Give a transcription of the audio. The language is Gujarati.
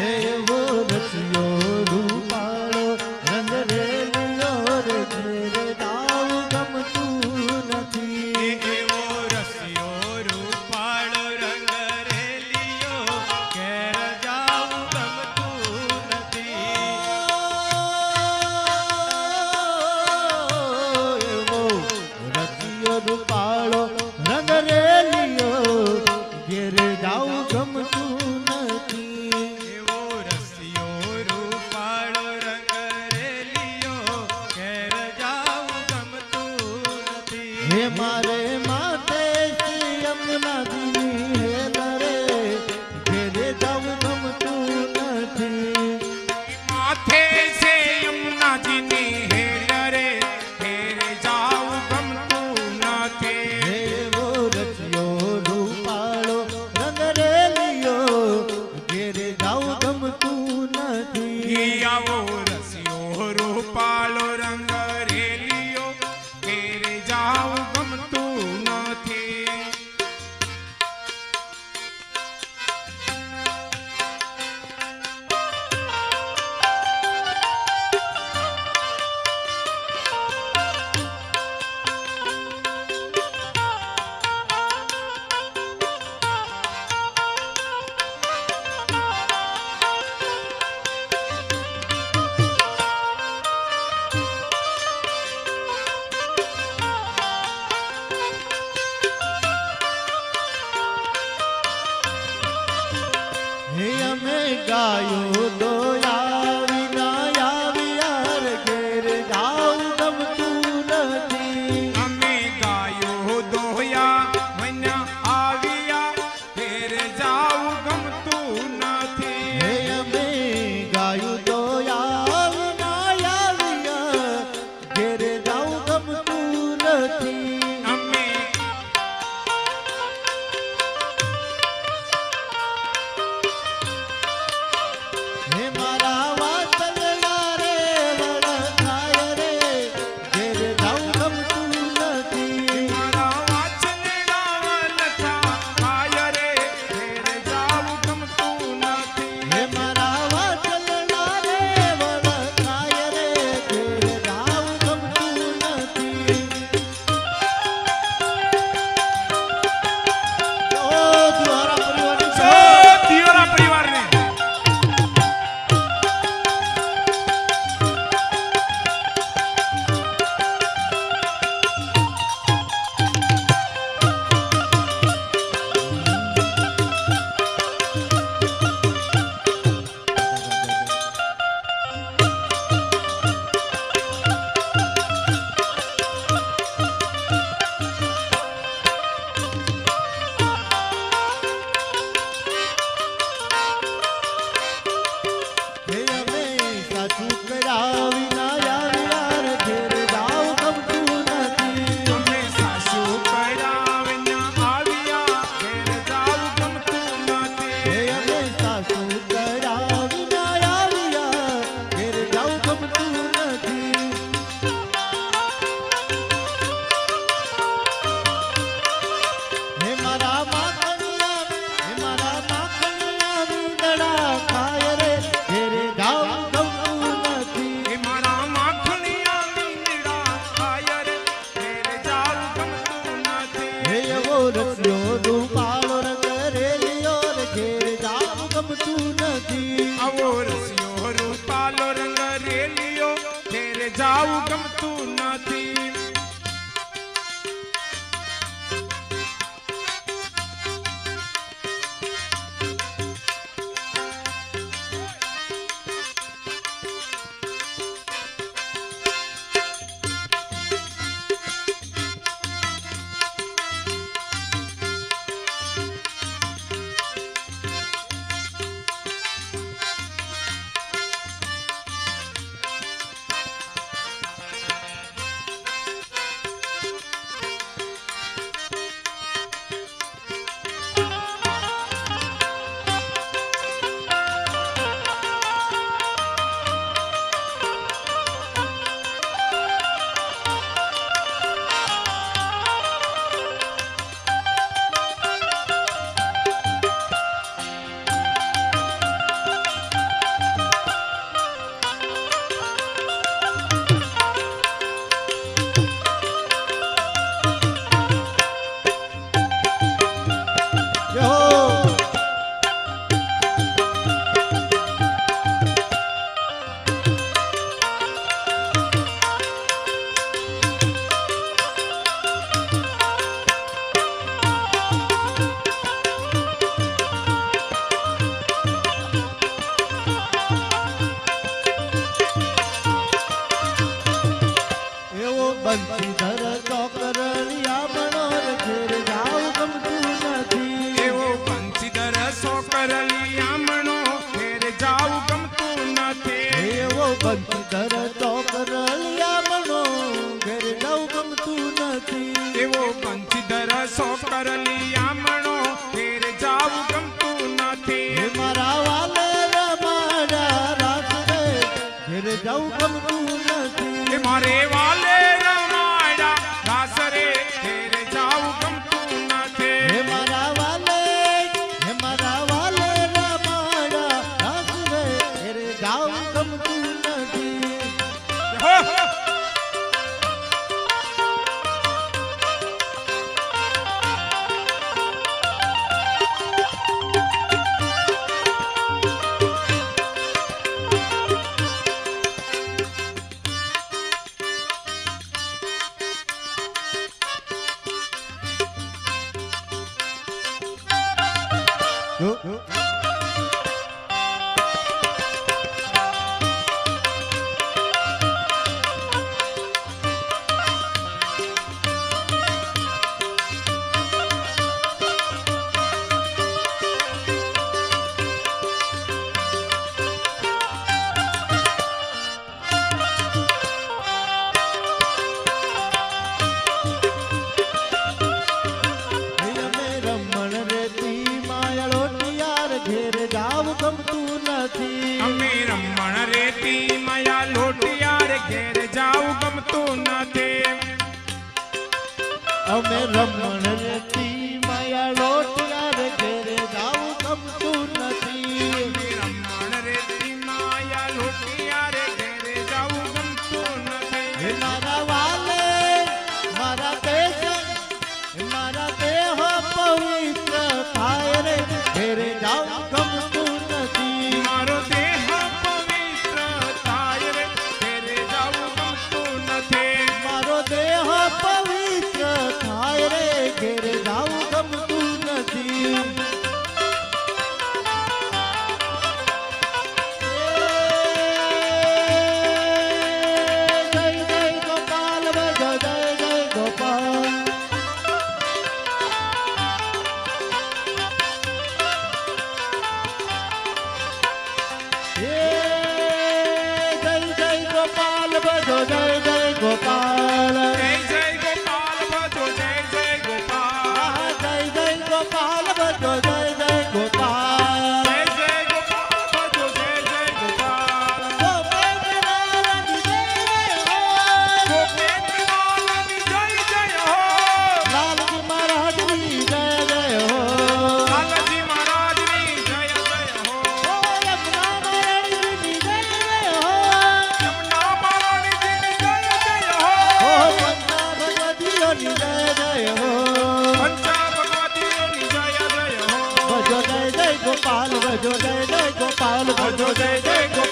હેવો રચ્યો remar હે અમે ગાયો દો. નથી આવો રસિયો રૂપાલો રંગ રેલિયો ફેર જાવું ગમતું નથી. but ગમતું નથી તમે રમણ રેતી માયા લોટિયા રે ઘેરે જાવું ગમતું નથી. રમણ રેતી માયા લોટિયા રે ઘેરે જાવું ગમતું નથી. મારા વાલે મારા દેહ મારા દેહ પવિત્ર થાય રે ઘેરે જાવું Sabado da जय जय